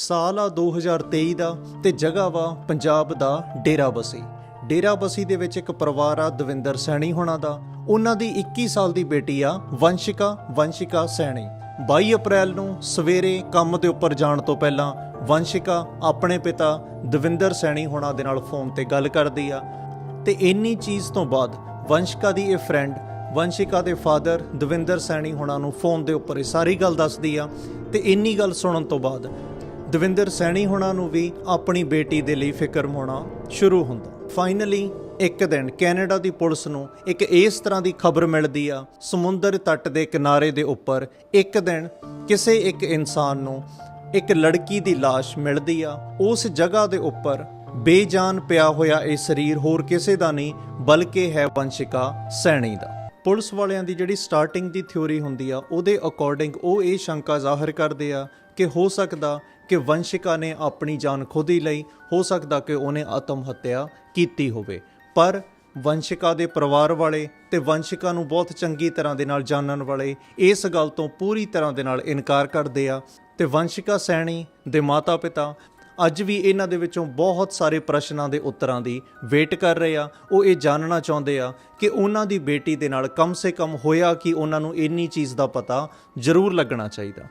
ਸਾਲ ਆ 2023 ਦਾ ਤੇ ਜਗ੍ਹਾ ਵਾ ਪੰਜਾਬ ਦਾ ਡੇਰਾਬੱਸੀ ਡੇਰਾਬੱਸੀ ਦੇ ਵਿੱਚ ਇੱਕ ਪਰਿਵਾਰ ਆ ਦਵਿੰਦਰ ਸੈਣੀ ਹੋਣਾ ਦਾ। ਉਹਨਾਂ ਦੀ 21 ਸਾਲ ਦੀ ਬੇਟੀ ਆ ਵੰਸ਼ਿਕਾ ਵੰਸ਼ਿਕਾ ਸੈਣੀ। 22 ਅਪ੍ਰੈਲ ਨੂੰ ਸਵੇਰੇ ਕੰਮ ਦੇ ਉੱਪਰ ਜਾਣ ਤੋਂ ਪਹਿਲਾਂ ਵੰਸ਼ਿਕਾ ਆਪਣੇ ਪਿਤਾ ਦਵਿੰਦਰ ਸੈਣੀ ਹੋਣਾ ਦੇ ਨਾਲ ਫੋਨ ਤੇ ਗੱਲ ਕਰਦੀ ਆ। ਤੇ ਇੰਨੀ ਚੀਜ਼ ਤੋਂ ਬਾਅਦ ਵੰਸ਼ਿਕਾ ਦੀ ਇਹ ਫਰੈਂਡ ਵੰਸ਼ਿਕਾ ਦੇ ਫਾਦਰ ਦਵਿੰਦਰ ਸੈਣੀ ਹੋਣਾ ਨੂੰ ਫੋਨ ਦੇ ਉੱਪਰ ਇਹ ਸਾਰੀ ਗੱਲ ਦੱਸਦੀ ਆ। ਤੇ ਇੰਨੀ ਗੱਲ ਸੁਣਨ ਤੋਂ ਬਾਅਦ ਦਵਿੰਦਰ ਸੈਣੀ ਹੋਣਾ ਨੂੰ ਵੀ ਆਪਣੀ ਬੇਟੀ ਦੇ ਲਈ ਫਿਕਰ ਹੋਣਾ ਸ਼ੁਰੂ ਹੁੰਦਾ। ਫਾਈਨਲੀ ਇੱਕ ਦਿਨ ਕੈਨੇਡਾ ਦੀ ਪੁਲਿਸ ਨੂੰ ਇੱਕ ਇਸ ਤਰ੍ਹਾਂ ਦੀ ਖਬਰ ਮਿਲਦੀ ਆ, ਸਮੁੰਦਰ ਤੱਟ ਦੇ ਕਿਨਾਰੇ ਦੇ ਉੱਪਰ ਇੱਕ ਦਿਨ ਕਿਸੇ ਇੱਕ ਇਨਸਾਨ ਨੂੰ ਇੱਕ ਲੜਕੀ ਦੀ লাশ ਮਿਲਦੀ ਆ, ਉਸ ਜਗ੍ਹਾ ਦੇ ਉੱਪਰ ਬੇਜਾਨ ਪਿਆ ਹੋਇਆ ਇਹ ਸਰੀਰ ਹੋਰ ਕਿਸੇ ਦਾ ਨਹੀਂ, ਬਲਕਿ ਹੈ ਵੰਸ਼ਿਕਾ ਸੈਣੀ ਦਾ। ਪੁਲਿਸ ਵਾਲਿਆਂ ਦੀ ਜਿਹੜੀ ਸਟਾਰਟਿੰਗ ਦੀ ਥਿਉਰੀ ਹੁੰਦੀ ਆ, ਉਹਦੇ ਅਕੋਰਡਿੰਗ ਉਹ ਇਹ ਸ਼ੰਕਾ ਜ਼ਾਹਰ ਕਰਦੇ ਆ ਕਿ ਹੋ ਸਕਦਾ ਕਿ ਵੰਸ਼ਿਕਾ ਨੇ ਆਪਣੀ ਜਾਨ ਖੁਦ ਹੀ ਲਈ, ਹੋ ਸਕਦਾ ਕਿ ਉਹਨੇ ਆਤਮ ਹੱਤਿਆ ਕੀਤੀ ਹੋਵੇ। ਪਰ ਵੰਸ਼ਿਕਾ ਦੇ ਪਰਿਵਾਰ ਵਾਲੇ ਤੇ ਵੰਸ਼ਿਕਾ ਨੂੰ ਬਹੁਤ ਚੰਗੀ ਤਰ੍ਹਾਂ ਦੇ ਨਾਲ ਜਾਣਨ ਵਾਲੇ ਇਸ ਗੱਲ ਤੋਂ ਪੂਰੀ ਤਰ੍ਹਾਂ ਦੇ ਨਾਲ ਇਨਕਾਰ ਕਰਦੇ ਆ। ਤੇ ਵੰਸ਼ਿਕਾ ਸੈਣੀ ਦੇ ਮਾਤਾ-ਪਿਤਾ ਅੱਜ ਵੀ ਇਹਨਾਂ ਦੇ ਵਿੱਚੋਂ ਬਹੁਤ ਸਾਰੇ ਪ੍ਰਸ਼ਨਾਂ ਦੇ ਉੱਤਰਾਂ ਦੀ ਵੇਟ ਕਰ ਰਹੇ ਆ। ਉਹ ਇਹ ਜਾਣਨਾ ਚਾਹੁੰਦੇ ਆ ਕਿ ਉਹਨਾਂ ਦੀ ਬੇਟੀ ਦੇ ਨਾਲ ਕਮ ਸੇ ਕਮ ਹੋਇਆ ਕਿ ਉਹਨਾਂ ਨੂੰ ਇੰਨੀ ਚੀਜ਼ ਦਾ ਪਤਾ ਜ਼ਰੂਰ ਲੱਗਣਾ ਚਾਹੀਦਾ।